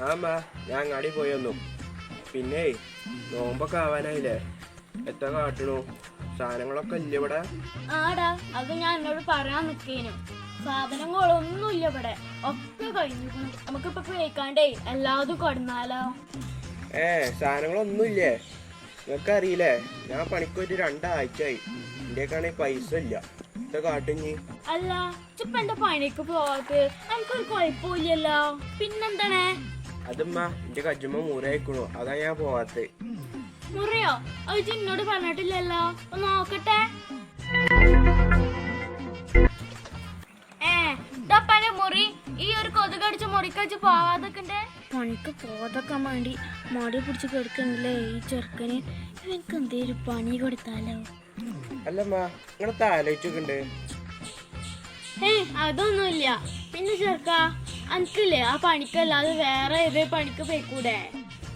ഞാൻ അങ്ങാടി പോയി വന്നു പിന്നെ നോമ്പൊക്കെ ആവാനായില്ലേ? എത്ര കാട്ടണു. സാധനങ്ങളൊക്കെ ഇല്ല ഇവിടെ? ആടാ അത് ഞാൻ എന്നോട് പറയാൻ നിക്കേനു. സാധനങ്ങളൊന്നുമില്ല ഇവിടെ. ഒക്കെ കഴിഞ്ഞിരിക്കുന്നു. നമുക്കിപ്പൊ കേൾക്കാണ്ടേ എല്ലാതും കൊടുന്നാലോ? ഏ സാധനങ്ങളൊന്നും ഇല്ലേ നിങ്ങൾക്ക് അറിയില്ലേ ഞാൻ പണിക്ക് ഒരു രണ്ടാഴ്ചയായി. ഇന്ത്യക്കാണെങ്കിൽ പൈസ ഇല്ല. കാട്ടിഞ്ഞി അല്ല ചിപ്പ എന്റെ പണിക്ക് പോവാത്ത്? എനിക്കൊരു കുഴപ്പമില്ലല്ലോ. പിന്നെന്താണേ? അതുമ്മ എന്റെ കജുമ്മ മുറിയായിക്കണു അതാ ഞാൻ പോവാത്തത് മുറിയോ? അത് എന്നോട് പറഞ്ഞിട്ടില്ലല്ലോ. ഒന്ന് നോക്കട്ടെ. ഏ ഇതപ്പനെ മുറി. ഈ ഒരു കൊതുകടിച്ച് മുറിക്കടിച്ച് പോവാതൊക്കെ പണിക്ക് പോകാതൊക്കെ വേണ്ടി മടി പിടിച്ച് കിടക്കണ്ടല്ലേ ഈ ചെറുക്കന്? എനിക്ക് എന്തേലും പണി കൊടുത്താലോ? അല്ലമ്മ നിങ്ങളെ ആലോചിച്ചൊക്കെ ഏയ് അതൊന്നുമില്ല. പിന്നെ ചെറുക്ക. എനിക്കില്ലേ ആ പണിക്കല്ലാതെ വേറെ ഏതേ പണിക്ക് പോയിക്കൂടെ?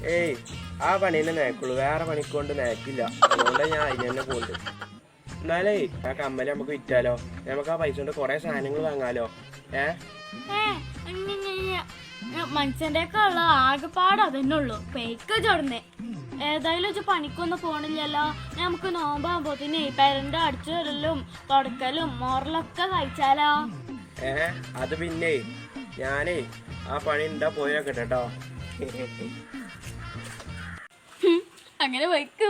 ഏയ് ആ തന്നെ നേക്കുള്ളൂ വേറെ പണിക്കൊണ്ട് നേക്കില്ല അതുകൊണ്ട് ഞാൻ അതിന് തന്നെ പോകുന്നുണ്ട് എന്നാലേ ആ കമ്മൽ നമുക്ക് വിറ്റാലോ? നമുക്ക് ആ പൈസ കൊണ്ട് കുറെ സാധനങ്ങൾ വാങ്ങാലോ? ഏ. മനുഷ്യന്റെ ഒക്കെ ഉള്ള ആകെപ്പാട് അതന്നെ ഉള്ളു. പേക്ക് ചോടുന്നേ ഏതായാലും വെച്ച് പണിക്കൊന്നും പോണില്ലല്ലോ. നമുക്ക് നോമ്പാകുമ്പോ തന്നെ പെരന്റെ അടിച്ചു വരലും തുടക്കലും മോറലൊക്കെ കഴിച്ചാലോ? ഏ അത് പിന്നെ ഞാനേ ആ പണി ഉണ്ടാ പോയോക്കെ കേട്ടോ. അങ്ങനെ വയ്ക്ക്